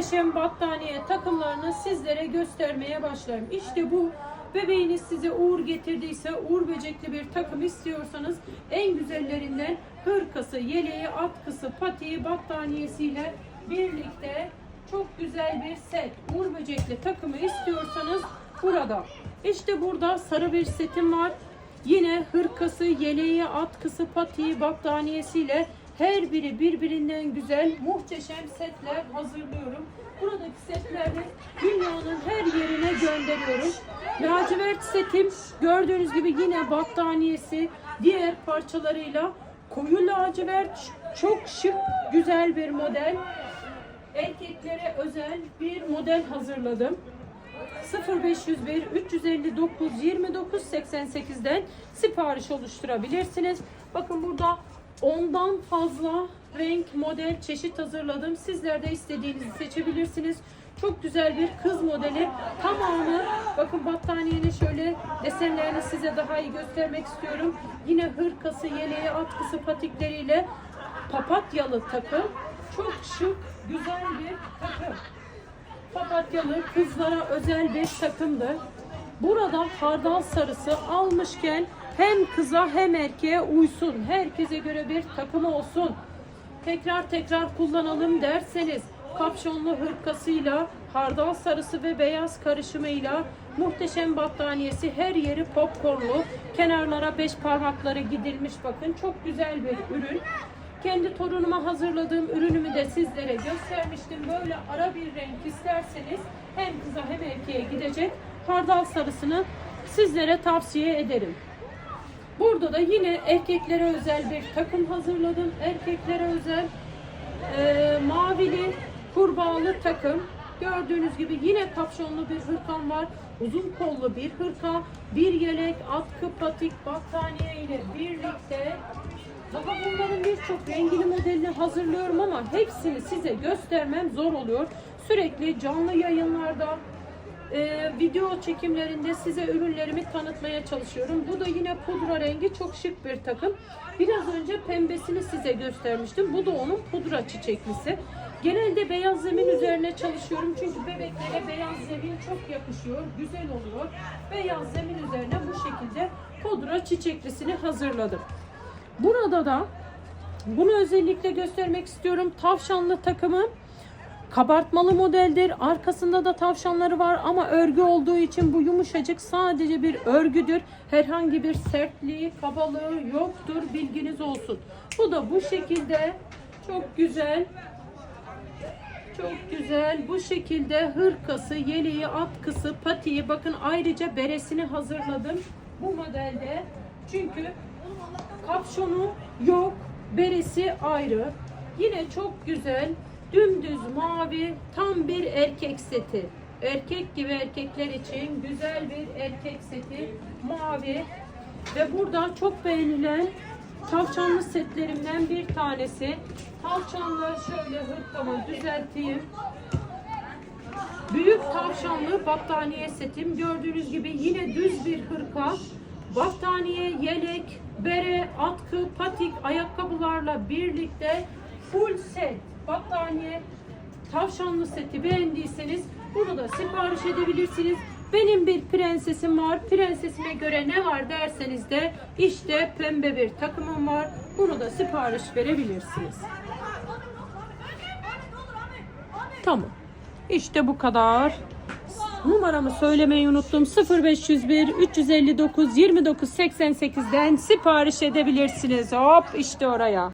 muhteşem battaniye takımlarını sizlere göstermeye başlarım. İşte bu bebeğiniz size uğur getirdiyse uğur böcekli bir takım istiyorsanız en güzellerinden hırkası, yeleği, atkısı, patiği, battaniyesiyle birlikte çok güzel bir set uğur böcekli takımı istiyorsanız burada. İşte burada sarı bir setim var. Yine hırkası, yeleği, atkısı, patiği, battaniyesiyle her biri birbirinden güzel, muhteşem setler hazırlıyorum. Buradaki setleri dünyanın her yerine gönderiyorum. Lacivert setim gördüğünüz gibi yine battaniyesi, diğer parçalarıyla koyu lacivert, çok şık, güzel bir model. Erkeklere özel bir model hazırladım. 0501 359 29 88'den sipariş oluşturabilirsiniz. Bakın burada ondan fazla renk, model, çeşit hazırladım. Sizler de istediğinizi seçebilirsiniz. Çok güzel bir kız modeli. Tamamı bakın battaniyenin şöyle desenlerini size daha iyi göstermek istiyorum. Yine hırkası, yeleği, atkısı, patikleriyle papatyalı takım. Çok şık, güzel bir takım papatyalı kızlara özel bir takımdı. Burada hardal sarısı almışken hem kıza hem erkeğe uysun. Herkese göre bir takım olsun. Tekrar tekrar kullanalım derseniz kapşonlu hırkasıyla hardal sarısı ve beyaz karışımıyla muhteşem battaniyesi her yeri popcornlu. Kenarlara beş parmakları gidilmiş bakın. Çok güzel bir ürün. Kendi torunuma hazırladığım ürünümü de sizlere göstermiştim. Böyle ara bir renk isterseniz hem kıza hem erkeğe gidecek hardal sarısını sizlere tavsiye ederim. Burada da yine erkeklere özel bir takım hazırladım. Erkeklere özel e, mavili kurbağalı takım. Gördüğünüz gibi yine kapşonlu bir hırkam var. Uzun kollu bir hırka, bir yelek, atkı, patik, battaniye ile birlikte daha bunların birçok rengini modelini hazırlıyorum ama hepsini size göstermem zor oluyor. Sürekli canlı yayınlarda, e, video çekimlerinde size ürünlerimi tanıtmaya çalışıyorum. Bu da yine pudra rengi çok şık bir takım. Biraz önce pembesini size göstermiştim. Bu da onun pudra çiçeklisi. Genelde beyaz zemin üzerine çalışıyorum çünkü bebeklere beyaz zemin çok yakışıyor, güzel oluyor. Beyaz zemin üzerine bu şekilde pudra çiçeklisini hazırladım. Burada da bunu özellikle göstermek istiyorum. Tavşanlı takımı kabartmalı modeldir. Arkasında da tavşanları var ama örgü olduğu için bu yumuşacık sadece bir örgüdür. Herhangi bir sertliği, kabalığı yoktur. Bilginiz olsun. Bu da bu şekilde çok güzel. Çok güzel. Bu şekilde hırkası, yeleği, atkısı, patiği bakın ayrıca beresini hazırladım bu modelde. Çünkü kapşonu yok, beresi ayrı. Yine çok güzel, dümdüz mavi, tam bir erkek seti. Erkek gibi erkekler için güzel bir erkek seti, mavi. Ve burada çok beğenilen tavşanlı setlerimden bir tanesi. Tavşanlı şöyle hırkamı düzelteyim. Büyük tavşanlı battaniye setim. Gördüğünüz gibi yine düz bir hırka. Battaniye, yelek, bere, atkı, patik, ayakkabılarla birlikte full set battaniye tavşanlı seti beğendiyseniz bunu da sipariş edebilirsiniz. Benim bir prensesim var. Prensesime göre ne var derseniz de işte pembe bir takımım var. Bunu da sipariş verebilirsiniz. Tamam. İşte bu kadar. Numaramı söylemeyi unuttum. 0501 359 29 88'den sipariş edebilirsiniz. Hop işte oraya.